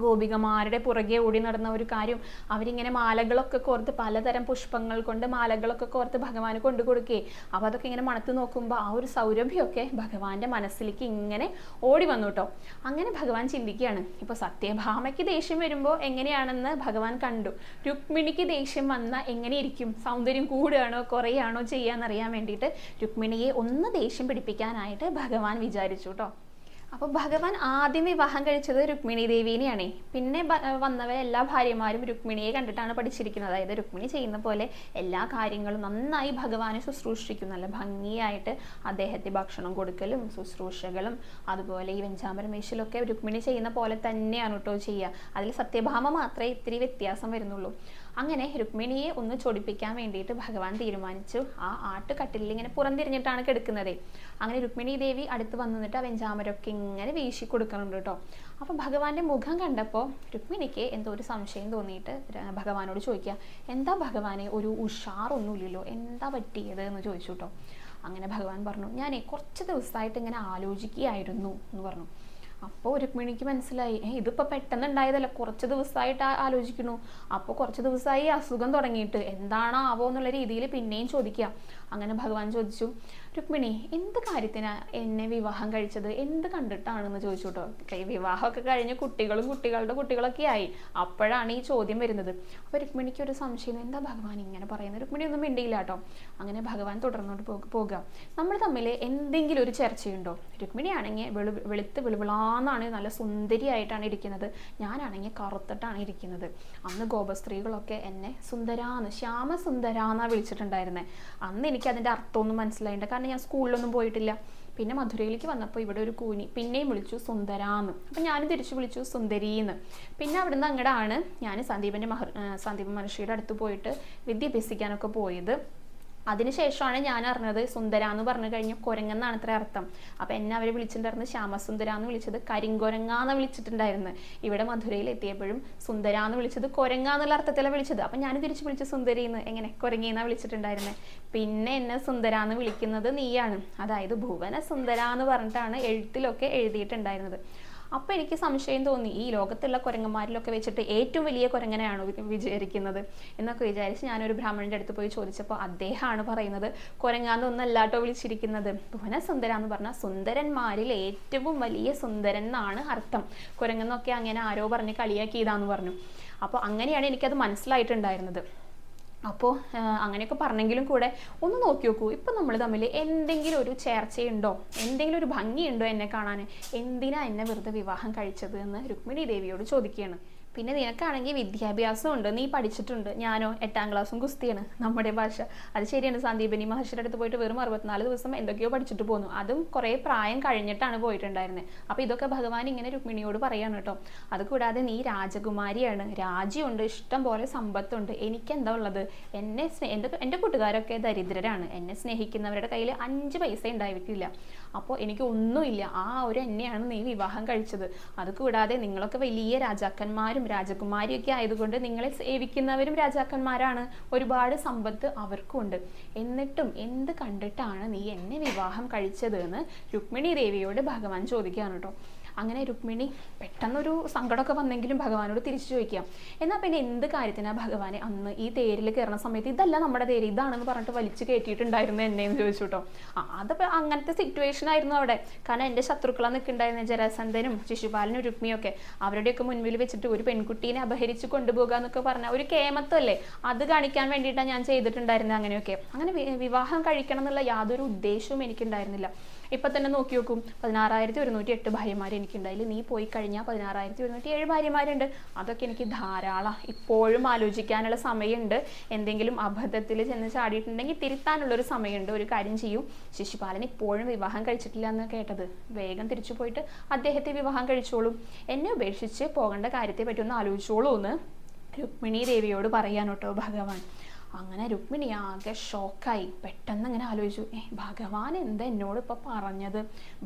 ഗോപികമാരുടെ പുറകെ ഓടി നടന്ന ഒരു കാര്യം അവരിങ്ങനെ മാലകളൊക്കെ കോർത്ത് പലതരം പുഷ്പങ്ങൾ കൊണ്ട് മാലകളൊക്കെ കോർത്ത് ഭഗവാന് കൊണ്ടു കൊടുക്കേ. അപ്പോൾ അതൊക്കെ ഇങ്ങനെ മണത്ത് നോക്കുമ്പോൾ ആ ഒരു സൗരഭ്യമൊക്കെ ഭഗവാന്റെ മനസ്സിലേക്ക് ഇങ്ങനെ ഓടി വന്നു കേട്ടോ അങ്ങനെ ഭഗവാൻ ചിന്തിക്കുകയാണ് ഇപ്പോൾ സത്യഭാമയ്ക്ക് ദേഷ്യം വരുമ്പോൾ എങ്ങനെയാണെന്ന് ഭഗവാൻ കണ്ടു. രുക്മിണിക്ക് ദേഷ്യം വന്നാൽ എങ്ങനെയിരിക്കും? സൗന്ദര്യം കൂടുകയാണോ കുറയാണോ? ചെയ്യാന്നറിയാൻ വേണ്ടിയിട്ട് രുക്മിണിയെ ഒന്ന് ദേഷ്യം പിടിപ്പിക്കാനായിട്ട് ഭഗവാൻ വിചാരിച്ചു കേട്ടോ അപ്പോൾ ഭഗവാൻ ആദ്യം വിവാഹം കഴിച്ചത് രുക്മിണി ദേവീനെയാണ്. പിന്നെ വന്നവരെ എല്ലാ ഭാര്യമാരും രുക്മിണിയെ കണ്ടിട്ടാണ് പഠിച്ചിരിക്കുന്നത്. അതായത് രുക്മിണി ചെയ്യുന്ന പോലെ എല്ലാ കാര്യങ്ങളും നന്നായി ഭഗവാനെ ശുശ്രൂഷിക്കും. നല്ല ഭംഗിയായിട്ട് അദ്ദേഹത്തെ ഭക്ഷണം കൊടുക്കലും ശുശ്രൂഷകളും അതുപോലെ ഈ വെഞ്ചാമരമേശിലൊക്കെ രുക്മിണി ചെയ്യുന്ന പോലെ തന്നെയാണ് കേട്ടോ ചെയ്യുക. അതിൽ സത്യഭാമ മാത്രമേ ഇത്തിരി വ്യത്യാസം വരുന്നുള്ളൂ. അങ്ങനെ രുക്മിണിയെ ഒന്ന് ചൊടിപ്പിക്കാൻ വേണ്ടിയിട്ട് ഭഗവാൻ തീരുമാനിച്ചു. ആ ആട്ടുകട്ടിലിൽ ഇങ്ങനെ പുറംതിരിഞ്ഞിട്ടാണ് കിടക്കുന്നത്. അങ്ങനെ രുക്മിണി ദേവി അടുത്ത് വന്നിട്ട് ആ വെഞ്ചാമരൊക്കെ ഇങ്ങനെ വീശി കൊടുക്കുന്നുണ്ട് കേട്ടോ. അപ്പം ഭഗവാന്റെ മുഖം കണ്ടപ്പോൾ രുക്മിണിക്ക് എന്തോ ഒരു സംശയം തോന്നിയിട്ട് ഭഗവാനോട് ചോദിക്കുക എന്താ ഭഗവാനെ ഒരു ഉഷാറൊന്നുമില്ലല്ലോ. എന്താ പറ്റിയത്? എന്ന് ചോദിച്ചു കേട്ടോ. അങ്ങനെ ഭഗവാൻ പറഞ്ഞു ഞാനേ കുറച്ച് ദിവസമായിട്ട് ഇങ്ങനെ ആലോചിക്കുകയായിരുന്നു എന്ന് പറഞ്ഞു. അപ്പോൾ രുക്മിണിക്ക് മനസ്സിലായി ഏ ഇതിപ്പോൾ പെട്ടെന്ന് ഉണ്ടായതല്ല കുറച്ച് ദിവസമായിട്ട് ആലോചിക്കുന്നു. അപ്പോൾ കുറച്ച് ദിവസമായി അസുഖം തുടങ്ങിയിട്ട്. എന്താണാവോ എന്നുള്ള രീതിയിൽ പിന്നെയും ചോദിക്കുക. അങ്ങനെ ഭഗവാൻ ചോദിച്ചു. രുക്മിണി എന്ത് കാര്യത്തിനാ എന്നെ വിവാഹം കഴിച്ചത്? എന്ത് കണ്ടിട്ടാണെന്ന് ചോദിച്ചു കേട്ടോ വിവാഹമൊക്കെ കഴിഞ്ഞ് കുട്ടികളും കുട്ടികളുടെ കുട്ടികളൊക്കെ ആയി. അപ്പോഴാണ് ഈ ചോദ്യം വരുന്നത്. അപ്പോൾ രുക്മിണിക്ക് ഒരു സംശയം. എന്താ ഭഗവാൻ ഇങ്ങനെ പറയുന്നത്? രുക്മിണി ഒന്നും മിണ്ടിയില്ല കേട്ടോ. അങ്ങനെ ഭഗവാൻ തുടർന്നോട്ട് പോകുക നമ്മൾ തമ്മിൽ എന്തെങ്കിലും ഒരു ചർച്ചയുണ്ടോ? രുക്മിണിയാണെങ്കിൽ വെളു വെളുത്ത് വെളുവിളാന്നാണ് നല്ല സുന്ദരിയായിട്ടാണ് ഇരിക്കുന്നത്. ഞാനാണെങ്കിൽ കറുത്തിട്ടാണ് ഇരിക്കുന്നത്. അന്ന് ഗോപസ്ത്രീകളൊക്കെ എന്നെ സുന്ദരാന്ന് ശ്യാമസുന്ദരാന്നാ വിളിച്ചിട്ടുണ്ടായിരുന്നത് അന്ന് എനിക്ക് അതിന്റെ അർത്ഥമൊന്നും മനസ്സിലായില്ല. കാരണം ഞാൻ സ്കൂളിലൊന്നും പോയിട്ടില്ല. പിന്നെ മധുരയിലേക്ക് വന്നപ്പോൾ ഇവിടെ ഒരു കൂനി പിന്നെയും വിളിച്ചു സുന്ദരാന്ന്. അപ്പം ഞാൻ തിരിച്ചു വിളിച്ചു സുന്ദരീന്ന്. പിന്നെ അവിടുന്ന് അങ്ങടാണ് ഞാൻ സന്ദീപന്റെ മഹർ സന്ദീപ് മഹർഷിയുടെ അടുത്ത് പോയിട്ട് വിദ്യ അഭ്യസിക്കാനൊക്കെ പോയത്. അതിനുശേഷമാണ് ഞാൻ അറിഞ്ഞത് സുന്ദര എന്ന് പറഞ്ഞു കഴിഞ്ഞാൽ കുരങ്ങെന്നാണ് അത്ര അർത്ഥം. അപ്പം എന്നെ അവർ വിളിച്ചിട്ടുണ്ടായിരുന്നത് ശ്യാമസുന്ദര എന്ന് വിളിച്ചത്. കരിങ്കുരങ്ങാന്ന് വിളിച്ചിട്ടുണ്ടായിരുന്നു. ഇവിടെ മധുരയിൽ എത്തിയപ്പോഴും സുന്ദര എന്ന് വിളിച്ചത് കുരങ്ങ എന്നുള്ള അർത്ഥത്തിലാണ് വിളിച്ചത്. അപ്പം ഞാൻ തിരിച്ച് വിളിച്ചു സുന്ദരിന്ന് എങ്ങനെ? കുരങ്ങിന്നാണ് വിളിച്ചിട്ടുണ്ടായിരുന്നത് പിന്നെ എന്നെ സുന്ദര എന്ന് വിളിക്കുന്നത് നീയാണ്. അതായത് ഭുവന സുന്ദര എന്ന് പറഞ്ഞിട്ടാണ് എഴുത്തിലൊക്കെ എഴുതിയിട്ടുണ്ടായിരുന്നത്. അപ്പോൾ എനിക്ക് സംശയം തോന്നി. ഈ ലോകത്തുള്ള കുരങ്ങന്മാരിലൊക്കെ വെച്ചിട്ട് ഏറ്റവും വലിയ കുരങ്ങനെയാണോ വിചാരിക്കുന്നത് എന്നൊക്കെ വിചാരിച്ച് ഞാനൊരു ബ്രാഹ്മണന്റെ അടുത്ത് പോയി ചോദിച്ചപ്പോൾ അദ്ദേഹമാണ് പറയുന്നത്. കുരങ്ങാന്നൊന്നല്ലാട്ടോ വിളിച്ചിരിക്കുന്നത്. ഭുവനസുന്ദര എന്ന് പറഞ്ഞാൽ സുന്ദരന്മാരിൽ ഏറ്റവും വലിയ സുന്ദരൻ എന്നാണ് അർത്ഥം. കുരങ്ങെന്നൊക്കെ അങ്ങനെ ആരോ പറഞ്ഞ് കളിയാക്കിയതാന്ന് പറഞ്ഞു. അപ്പോൾ അങ്ങനെയാണ് എനിക്കത് മനസ്സിലായിട്ടുണ്ടായിരുന്നത്. അപ്പോൾ അങ്ങനെയൊക്കെ പറഞ്ഞെങ്കിലും കൂടെ ഒന്ന് നോക്കി നോക്കൂ. ഇപ്പം നമ്മൾ തമ്മിൽ എന്തെങ്കിലും ഒരു ചേർച്ചയുണ്ടോ? എന്തെങ്കിലും ഒരു ഭംഗിയുണ്ടോ എന്നെ കാണാൻ എന്തിനാ എന്നെ വെറുതെ വിവാഹം കഴിച്ചത് എന്ന് രുക്മിണി ദേവിയോട് ചോദിക്കുകയാണ്. പിന്നെ നിനക്കാണെങ്കിൽ വിദ്യാഭ്യാസം ഉണ്ട് നീ പഠിച്ചിട്ടുണ്ട്. ഞാനോ എട്ടാം ക്ലാസ്സും കുസ്തിയാണ് നമ്മുടെ ഭാഷ. അത് ശരിയാണ്. സന്ദീപനി മഹർഷിയുടെ അടുത്ത് പോയിട്ട് വെറും അറുപത്തിനാല് ദിവസം എന്തൊക്കെയോ പഠിച്ചിട്ട് പോന്നു. അതും കുറേ പ്രായം കഴിഞ്ഞിട്ടാണ് പോയിട്ടുണ്ടായിരുന്നത് അപ്പോൾ ഇതൊക്കെ ഭഗവാൻ ഇങ്ങനെ രുക്മിണിയോട് പറയാണ് കേട്ടോ. അതുകൂടാതെ നീ രാജകുമാരിയാണ്. രാജ്യമുണ്ട്. ഇഷ്ടം പോലെ സമ്പത്തുണ്ട്. എനിക്ക് എന്താ ഉള്ളത്? എന്നെ സ്നേ എന്റെ എന്റെ കൂട്ടുകാരൊക്കെ ദരിദ്രരാണ്. എന്നെ സ്നേഹിക്കുന്നവരുടെ കയ്യിൽ അഞ്ച് പൈസ ഉണ്ടായിരിക്കില്ല. അപ്പോൾ എനിക്ക് ഒന്നുമില്ല ആ ഒരു എന്നെയാണ് നീ വിവാഹം കഴിച്ചത്. അതുകൂടാതെ നിങ്ങളൊക്കെ വലിയ രാജാക്കന്മാരും രാജകുമാരിയൊക്കെ ആയതുകൊണ്ട് നിങ്ങളെ സേവിക്കുന്നവരും രാജാക്കന്മാരാണ്. ഒരുപാട് സമ്പത്ത് അവർക്കും ഉണ്ട് എന്നിട്ടും എന്ത് കണ്ടിട്ടാണ് നീ എന്നെ വിവാഹം കഴിച്ചത് എന്ന് രുക്മിണി ദേവിയോട് ഭഗവാൻ ചോദിക്കുകയാണ് കേട്ടോ. അങ്ങനെ രുക്മിണി പെട്ടെന്നൊരു സങ്കടമൊക്കെ വന്നെങ്കിലും ഭഗവാനോട് തിരിച്ചു ചോദിക്കാം. എന്നാൽ പിന്നെ എന്ത് കാര്യത്തിനാണ് ഭഗവാനെ അന്ന് ഈ തേരിൽ കയറുന്ന സമയത്ത് ഇതല്ല നമ്മുടെ തേര് ഇതാണെന്ന് പറഞ്ഞിട്ട് വലിച്ചു കയറ്റിയിട്ടുണ്ടായിരുന്നു എന്നെ എന്ന് ചോദിച്ചു കേട്ടോ. അതപ്പോൾ അങ്ങനത്തെ സിറ്റുവേഷൻ ആയിരുന്നു അവിടെ. കാരണം എന്റെ ശത്രുക്കളാണ് നിൽക്കുന്നുണ്ടായിരുന്ന ജരാസന്ധനും ശിശുപാലനും രുക്മിയും ഒക്കെ. അവരുടെയൊക്കെ മുൻപിൽ വെച്ചിട്ട് ഒരു പെൺകുട്ടീനെ അപഹരിച്ച് കൊണ്ടുപോകുക എന്നൊക്കെ പറഞ്ഞ ഒരു കേമത്വല്ലേ? അത് കാണിക്കാൻ വേണ്ടിയിട്ടാണ് ഞാൻ ചെയ്തിട്ടുണ്ടായിരുന്നത് അങ്ങനെയൊക്കെ. അങ്ങനെ വിവാഹം കഴിക്കണം എന്നുള്ള യാതൊരു ഉദ്ദേശവും എനിക്കുണ്ടായിരുന്നില്ല. ഇപ്പൊ തന്നെ നോക്കി നോക്കും. പതിനാറായിരത്തി ഒരുന്നൂറ്റി എട്ട് ഭാര്യമാർ എനിക്കുണ്ടായില്ല നീ പോയി കഴിഞ്ഞാൽ പതിനാറായിരത്തി ഒരുന്നൂറ്റി ഏഴ് ഭാര്യമാരുണ്ട്. അതൊക്കെ എനിക്ക് ധാരാളം. ഇപ്പോഴും ആലോചിക്കാനുള്ള സമയമുണ്ട്. എന്തെങ്കിലും അബദ്ധത്തിൽ ചെന്ന് ചാടിയിട്ടുണ്ടെങ്കിൽ തിരുത്താനുള്ള ഒരു സമയമുണ്ട്. ഒരു കാര്യം ചെയ്യും. ശിശുപാലൻ ഇപ്പോഴും വിവാഹം കഴിച്ചിട്ടില്ല എന്ന് കേട്ടത്. വേഗം തിരിച്ചു പോയിട്ട് അദ്ദേഹത്തെ വിവാഹം കഴിച്ചോളും. എന്നെ ഉപേക്ഷിച്ച് പോകേണ്ട കാര്യത്തെ പറ്റി ഒന്ന് ആലോചിച്ചോളൂ എന്ന് രുക്മിണി ദേവിയോട് പറയാൻ കേട്ടോ ഭഗവാൻ. അങ്ങനെ രുക്മിണി ആകെ ഷോക്കായി. പെട്ടെന്ന് അങ്ങനെ ആലോചിച്ചു ഏ ഭഗവാൻ എന്താ എന്നോട് ഇപ്പൊ പറഞ്ഞത്?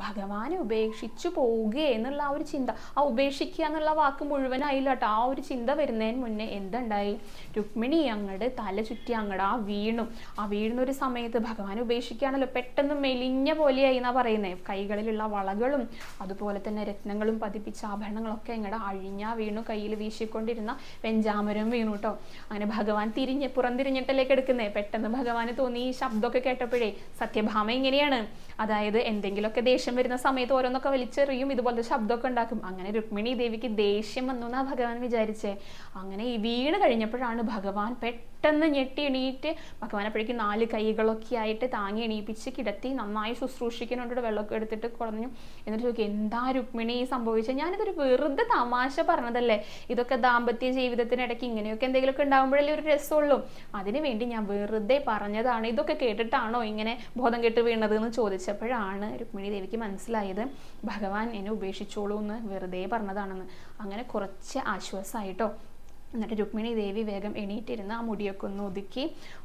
ഭഗവാനെ ഉപേക്ഷിച്ചു പോവുക എന്നുള്ള ആ ഒരു ചിന്ത ആ ഉപേക്ഷിക്കുക എന്നുള്ള വാക്ക് മുഴുവനായില്ല കേട്ടോ ആ ഒരു ചിന്ത വരുന്നതിന് മുന്നേ എന്തുണ്ടായി? രുക്മിണി അങ്ങട് തല ചുറ്റി അങ്ങട് ആ വീണു. ആ വീഴുന്ന ഒരു സമയത്ത് ഭഗവാൻ ഉപേക്ഷിക്കുകയാണല്ലോ പെട്ടെന്ന് മെലിഞ്ഞ പോലെയായി എന്നാ പറയുന്നത് കൈകളിലുള്ള വളകളും അതുപോലെ തന്നെ രത്നങ്ങളും പതിപ്പിച്ച ആഭരണങ്ങളൊക്കെ ഇങ്ങടെ അഴിഞ്ഞാ വീണു കയ്യിൽ വീശിക്കൊണ്ടിരുന്ന വെഞ്ചാമരം വീണു കേട്ടോ അങ്ങനെ ഭഗവാൻ തിരിഞ്ഞ് പുറംതിരിഞ്ഞിട്ടല്ലേ കിടക്കുന്നേ പെട്ടെന്ന് ഭഗവാന് തോന്നി ഈ ശബ്ദമൊക്കെ കേട്ടപ്പോഴേ സത്യഭാമ ഇങ്ങനെയാണ്. അതായത് എന്തെങ്കിലുമൊക്കെ ദേഷ്യം വരുന്ന സമയത്ത് ഓരോന്നൊക്കെ വലിച്ചെറിയും ഇതുപോലത്തെ ശബ്ദമൊക്കെ ഉണ്ടാക്കും. അങ്ങനെ രുക്മിണി ദേവിക്ക് ദേഷ്യം വന്നു എന്നാ ഭഗവാൻ വിചാരിച്ചേ. അങ്ങനെ ഈ വീണ് കഴിഞ്ഞപ്പോഴാണ് ഭഗവാൻ പെട്ടെന്ന് ഞെട്ടി എണീറ്റ് ഭഗവാനപ്പോഴേക്കും നാല് കൈകളൊക്കെ ആയിട്ട് താങ്ങി എണീപ്പിച്ച് കിടത്തി നന്നായി ശുശ്രൂഷിക്കുന്നുണ്ട് വെള്ളമൊക്കെ എടുത്തിട്ട് കുറഞ്ഞു. എന്നിട്ട് ചോദിക്കും എന്താ രുക്മിണി സംഭവിച്ചത്? ഞാനിതൊരു വെറുതെ തമാശ പറഞ്ഞതല്ലേ? ഇതൊക്കെ ദാമ്പത്യ ജീവിതത്തിനിടയ്ക്ക് ഇങ്ങനെയൊക്കെ എന്തെങ്കിലുമൊക്കെ ഉണ്ടാകുമ്പോഴല്ലേ ഒരു രസമുള്ളൂ. അതിനു വേണ്ടി ഞാൻ വെറുതെ പറഞ്ഞതാണ്. ഇതൊക്കെ കേട്ടിട്ടാണോ ഇങ്ങനെ ബോധം കെട്ട് വീണത് എന്ന് ചോദിച്ചപ്പോഴാണ് രുക്മിണി ദേവിക്ക് മനസ്സിലായത് ഭഗവാൻ എന്നെ ഉപേക്ഷിച്ചോളൂ എന്ന് വെറുതെ പറഞ്ഞതാണെന്ന്. അങ്ങനെ കുറച്ച് ആശ്വാസമായിട്ടോ എന്നിട്ട് രുക്മിണി ദേവി വേഗം എണീറ്റിരുന്ന് ആ മുടിയൊക്കെ ഒന്ന് ഒതുക്കി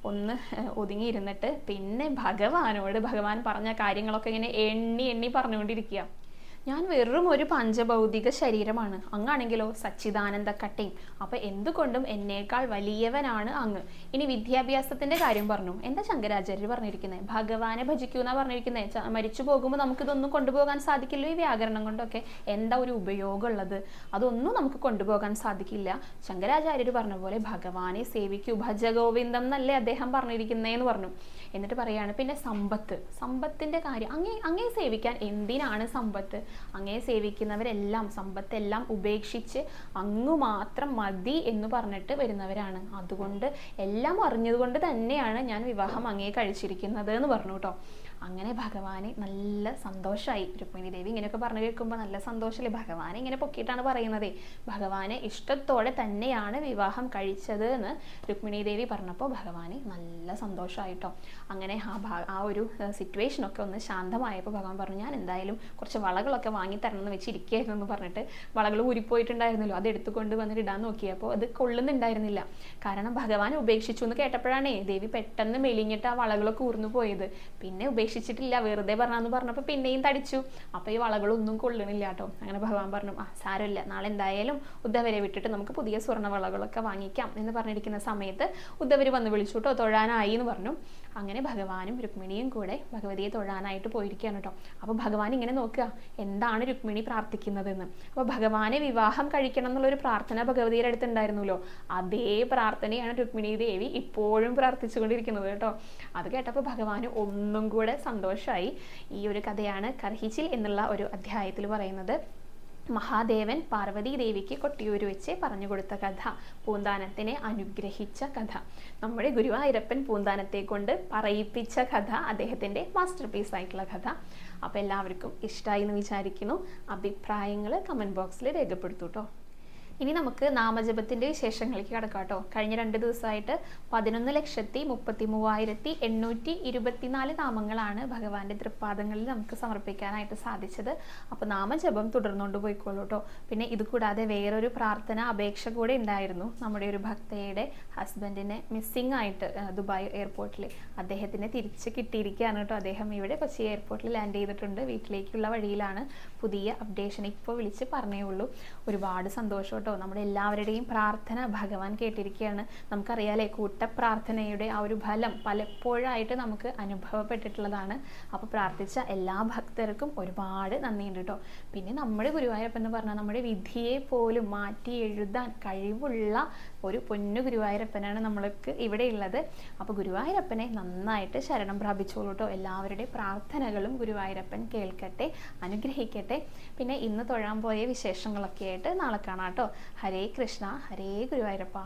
ഒന്ന് ഒതുങ്ങി ഒതുങ്ങിയിരുന്നിട്ട് പിന്നെ ഭഗവാനോട് ഭഗവാൻ പറഞ്ഞ കാര്യങ്ങളൊക്കെ ഇങ്ങനെ എണ്ണി എണ്ണി പറഞ്ഞുകൊണ്ടിരിക്കുക. ഞാൻ വെറും ഒരു പഞ്ചഭൗതിക ശരീരമാണ്. അങ്ങാണെങ്കിലോ സച്ചിദാനന്ദ കട്ടയും അപ്പൊ എന്തുകൊണ്ടും എന്നേക്കാൾ വലിയവനാണ് അങ്ങ്. ഇനി വിദ്യാഭ്യാസത്തിന്റെ കാര്യം പറഞ്ഞു. എന്താ ശങ്കരാചാര്യർ പറഞ്ഞിരിക്കുന്നത് ഭഗവാനെ ഭജിക്കൂ എന്നാ പറഞ്ഞിരിക്കുന്നത് മരിച്ചു പോകുമ്പോൾ നമുക്കിതൊന്നും കൊണ്ടുപോകാൻ സാധിക്കില്ല ഈ വ്യാകരണം കൊണ്ടൊക്കെ? എന്താ ഒരു ഉപയോഗം ഉള്ളത് അതൊന്നും നമുക്ക് കൊണ്ടുപോകാൻ സാധിക്കില്ല. ശങ്കരാചാര്യർ പറഞ്ഞ പോലെ ഭഗവാനെ സേവിക്കൂ. ഭജഗോവിന്ദം എന്നല്ലേ അദ്ദേഹം പറഞ്ഞിരിക്കുന്നതെന്ന് പറഞ്ഞു. എന്നിട്ട് പറയാണ് പിന്നെ സമ്പത്ത്. സമ്പത്തിന്റെ കാര്യം അങ്ങേ അങ്ങേ സേവിക്കാൻ എന്തിനാണ് സമ്പത്ത്? അങ്ങേ സേവിക്കുന്നവരെല്ലാം സമ്പത്തെല്ലാം ഉപേക്ഷിച്ച് അങ്ങ് മാത്രം മതി എന്ന് പറഞ്ഞിട്ട് വരുന്നവരാണ്. അതുകൊണ്ട് എല്ലാം അറിഞ്ഞതുകൊണ്ട് തന്നെയാണ് ഞാൻ വിവാഹം അങ്ങേ കഴിച്ചിരിക്കുന്നത് എന്ന് പറഞ്ഞു കേട്ടോ. അങ്ങനെ ഭഗവാനെ നല്ല സന്തോഷമായി രുക്മിണി ദേവി ഇങ്ങനെയൊക്കെ പറഞ്ഞു കേൾക്കുമ്പോൾ നല്ല സന്തോഷമല്ലേ ഭഗവാനെ ഇങ്ങനെ പൊക്കിയിട്ടാണ് പറയുന്നത്. ഭഗവാനെ ഇഷ്ടത്തോടെ തന്നെയാണ് വിവാഹം കഴിച്ചത് എന്ന് രുക്മിണി ദേവി പറഞ്ഞപ്പോൾ ഭഗവാനെ നല്ല സന്തോഷമായിട്ടോ അങ്ങനെ ആ ആ ഒരു സിറ്റുവേഷനൊക്കെ ഒന്ന് ശാന്തമായപ്പോൾ ഭഗവാൻ പറഞ്ഞു ഞാൻ എന്തായാലും കുറച്ച് വളകളൊക്കെ വാങ്ങി തരണം എന്ന് വെച്ചിരിക്കുകയായിരുന്നു എന്ന് പറഞ്ഞിട്ട് വളകൾ ഊരിപ്പോയിട്ടുണ്ടായിരുന്നല്ലോ. അത് എടുത്തുകൊണ്ട് വന്നിട്ട് ഇടാൻ നോക്കിയപ്പോൾ അത് കൊള്ളുന്നുണ്ടായിരുന്നില്ല. കാരണം ഭഗവാൻ ഉപേക്ഷിച്ചു എന്ന് കേട്ടപ്പോഴാണേ ദേവി പെട്ടെന്ന് മെലിഞ്ഞിട്ട് ആ വളകളൊക്കെ ഊർന്നു പോയത്. പിന്നെ ഉപേക്ഷിച്ചിട്ടില്ല വെറുതെ പറഞ്ഞാന്ന് പറഞ്ഞപ്പോൾ പിന്നെയും തടിച്ചു. അപ്പോൾ ഈ വളകളൊന്നും കൊള്ളണില്ല കേട്ടോ അങ്ങനെ ഭഗവാൻ പറഞ്ഞു ആ സാരമില്ല. നാളെ എന്തായാലും ഉദ്ധവരെ വിട്ടിട്ട് നമുക്ക് പുതിയ സ്വർണ വളകളൊക്കെ വാങ്ങിക്കാം എന്ന് പറഞ്ഞിരിക്കുന്ന സമയത്ത് ഉദ്ധവര് വന്ന് വിളിച്ചു കേട്ടോ തൊഴാനായി എന്ന് പറഞ്ഞു. അങ്ങനെ ഭഗവാനും രുക്മിണിയും കൂടെ ഭഗവതിയെ തൊഴാനായിട്ട് പോയിരിക്കുകയാണ് കേട്ടോ. അപ്പോൾ ഭഗവാൻ ഇങ്ങനെ നോക്കുക എന്താണ് രുക്മിണി പ്രാർത്ഥിക്കുന്നതെന്ന്? അപ്പോൾ ഭഗവാനെ വിവാഹം കഴിക്കണം എന്നുള്ളൊരു പ്രാർത്ഥന ഭഗവതിയുടെ അടുത്ത് ഉണ്ടായിരുന്നല്ലോ അതേ പ്രാർത്ഥനയാണ് രുക്മിണി ദേവി ഇപ്പോഴും പ്രാർത്ഥിച്ചുകൊണ്ടിരിക്കുന്നത് കേട്ടോ. അത് കേട്ടപ്പോൾ ഭഗവാന് ഒന്നും കൂടെ സന്തോഷമായി ഈ ഒരു കഥയാണ് കർഹിച്ചിൽ എന്നുള്ള ഒരു അധ്യായത്തിൽ പറയുന്നത്. മഹാദേവൻ പാർവതി ദേവിക്ക് കൊട്ടിയൂര് വെച്ച് പറഞ്ഞു കൊടുത്ത കഥ പൂന്താനത്തിനെ അനുഗ്രഹിച്ച കഥ. നമ്മുടെ ഗുരുവായൂരപ്പൻ പൂന്താനത്തെ കൊണ്ട് പറയിപ്പിച്ച കഥ അദ്ദേഹത്തിന്റെ മാസ്റ്റർ പീസ് ആയിട്ടുള്ള കഥ. അപ്പോൾ എല്ലാവർക്കും ഇഷ്ടമായി എന്ന് വിചാരിക്കുന്നു. അഭിപ്രായങ്ങൾ കമന്റ് ബോക്സിൽ രേഖപ്പെടുത്തൂ കേട്ടോ ഇനി നമുക്ക് നാമജപത്തിന്റെ വിശേഷങ്ങളിലേക്ക് കടക്കാം കേട്ടോ. കഴിഞ്ഞ രണ്ട് ദിവസമായിട്ട് പതിനൊന്ന് ലക്ഷത്തി മുപ്പത്തി മൂവായിരത്തി എണ്ണൂറ്റി ഇരുപത്തിനാല് നാമങ്ങളാണ് ഭഗവാന്റെ തൃപ്പാദങ്ങളിൽ നമുക്ക് സമർപ്പിക്കാനായിട്ട് സാധിച്ചത്. അപ്പോൾ നാമജപം തുടർന്നുകൊണ്ട് പോയിക്കോളൂ കേട്ടോ. പിന്നെ ഇത് കൂടാതെ വേറൊരു പ്രാർത്ഥന അപേക്ഷ കൂടെ ഉണ്ടായിരുന്നു. നമ്മുടെ ഒരു ഭക്തയുടെ ഹസ്ബൻഡിനെ മിസ്സിംഗ് ആയിട്ട് ദുബായ് എയർപോർട്ടിൽ അദ്ദേഹത്തിനെ തിരിച്ച് കിട്ടിയിരിക്കുകയാണ് കേട്ടോ. അദ്ദേഹം ഇവിടെ കൊച്ചി എയർപോർട്ടിൽ ലാൻഡ് ചെയ്തിട്ടുണ്ട്. വീട്ടിലേക്കുള്ള വഴിയിലാണ് പുതിയ അപ്ഡേഷൻ ഇപ്പോൾ വിളിച്ച് പറഞ്ഞേ ഉള്ളൂ. ഒരുപാട് സന്തോഷം നമ്മുടെ എല്ലാവരുടെയും പ്രാർത്ഥന ഭഗവാൻ കേട്ടിരിക്കുകയാണ്. നമുക്കറിയാലേ കൂട്ടപ്രാർത്ഥനയുടെ ആ ഒരു ഫലം പലപ്പോഴായിട്ട് നമുക്ക് അനുഭവപ്പെട്ടിട്ടുള്ളതാണ്. അപ്പോൾ പ്രാർത്ഥിച്ച എല്ലാ ഭക്തർക്കും ഒരുപാട് നന്ദിയുണ്ട് കേട്ടോ. പിന്നെ നമ്മുടെ ഗുരുവായൂരപ്പൻ എന്ന് പറഞ്ഞാൽ നമ്മുടെ വിധിയെ പോലും മാറ്റി എഴുതാൻ കഴിവുള്ള ഒരു പൊന്നു ഗുരുവായൂരപ്പനാണ് നമ്മൾക്ക് ഇവിടെ ഉള്ളത് അപ്പോൾ ഗുരുവായൂരപ്പനെ നന്നായിട്ട് ശരണം പ്രാപിച്ചോളൂ കേട്ടോ എല്ലാവരുടെയും പ്രാർത്ഥനകളും ഗുരുവായൂരപ്പൻ കേൾക്കട്ടെ അനുഗ്രഹിക്കട്ടെ. പിന്നെ ഇന്ന് തൊഴാൻ പോയ വിശേഷങ്ങളൊക്കെ ആയിട്ട് നാളെ കാണാം കേട്ടോ ഹരേ കൃഷ്ണ ഹരേ ഗുരുവായൂരപ്പ.